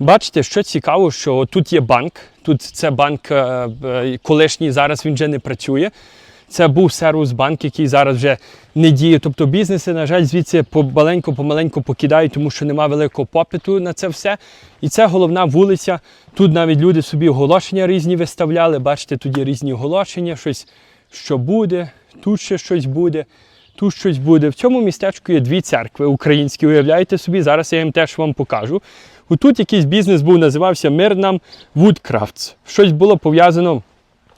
Бачите, що цікаво, що тут є банк. Тут це банк е, е, колишній, зараз він вже не працює. Це був сервіс банк, який зараз вже не діє. Тобто бізнеси, на жаль, звідси помаленьку помаленьку покидають, тому що немає великого попиту на це все. І це головна вулиця. Тут навіть люди собі оголошення різні виставляли. Бачите, тут є різні оголошення, щось що буде, тут ще щось буде, тут щось буде. В цьому містечку є дві церкви українські. Уявляєте собі, зараз я їм теж вам покажу. Отут якийсь бізнес був, називався Мирнам Woodcrafts. Щось було пов'язано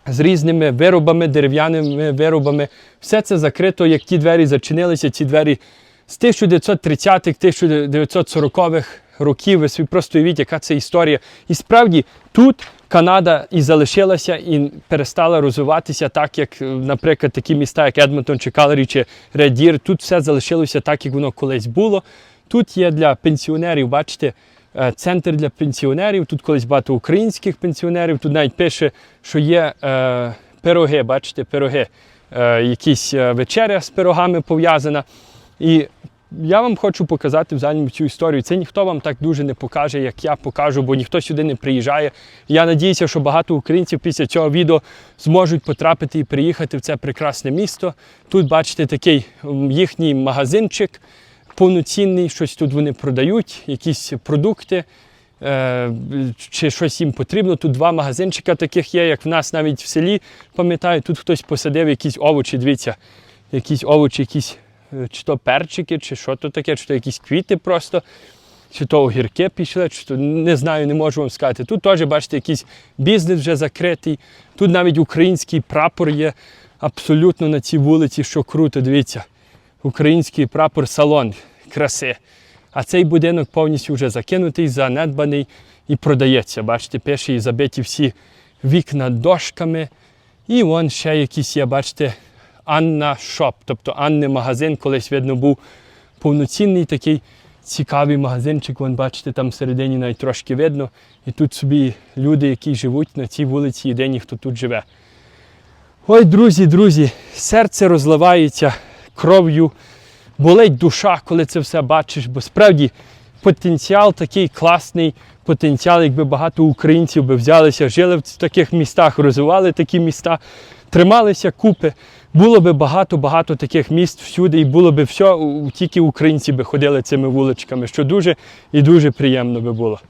з різними виробами, дерев'яними виробами. Все це закрито, як ті двері зачинилися, ці двері з 1930-х, 1940-х років. Ви просто уявіть, яка це історія. І справді тут Канада і залишилася, і перестала розвиватися так, як, наприклад, такі міста, як Едмонтон чи Калері чи Редір. Тут все залишилося так, як воно колись було. Тут є для пенсіонерів, бачите, центр для пенсіонерів. Тут колись багато українських пенсіонерів. Тут навіть пише, що є е, пироги, бачите, пироги, е, якісь е, вечеря з пирогами пов'язана. І я вам хочу показати взагалі цю історію. Це ніхто вам так дуже не покаже, як я покажу, бо ніхто сюди не приїжджає. Я надіюся, що багато українців після цього відео зможуть потрапити і приїхати в це прекрасне місто. Тут бачите такий їхній магазинчик повноцінний, щось тут вони продають, якісь продукти. е, Чи щось їм потрібно. Тут два магазинчика таких є, як в нас навіть в селі. Пам'ятаю, тут хтось посадив якісь овочі, дивіться, якісь овочі, якісь е, чи то перчики, чи що то таке, чи то якісь квіти просто, чи то огірки пішли, чи то не знаю, не можу вам сказати. Тут теж, бачите, якийсь бізнес вже закритий. Тут навіть український прапор є абсолютно на цій вулиці, що круто, дивіться. Український прапор салон краси. А цей будинок повністю вже закинутий, занедбаний і продається. Бачите, пише і забиті всі вікна дошками. І вон ще якийсь є, бачите, Анна Шоп, тобто Анни магазин, колись видно був повноцінний такий цікавий магазинчик. Вон, бачите, там всередині навіть трошки видно. І тут собі люди, які живуть на цій вулиці, єдині, хто тут живе. Ой, друзі, друзі, серце розливається кров'ю, болить душа, коли це все бачиш, бо справді потенціал такий класний, потенціал, якби багато українців би взялися, жили в таких містах, розвивали такі міста, трималися купи. Було би багато-багато таких міст всюди, і було би все, тільки українці би ходили цими вуличками, що дуже і дуже приємно би було.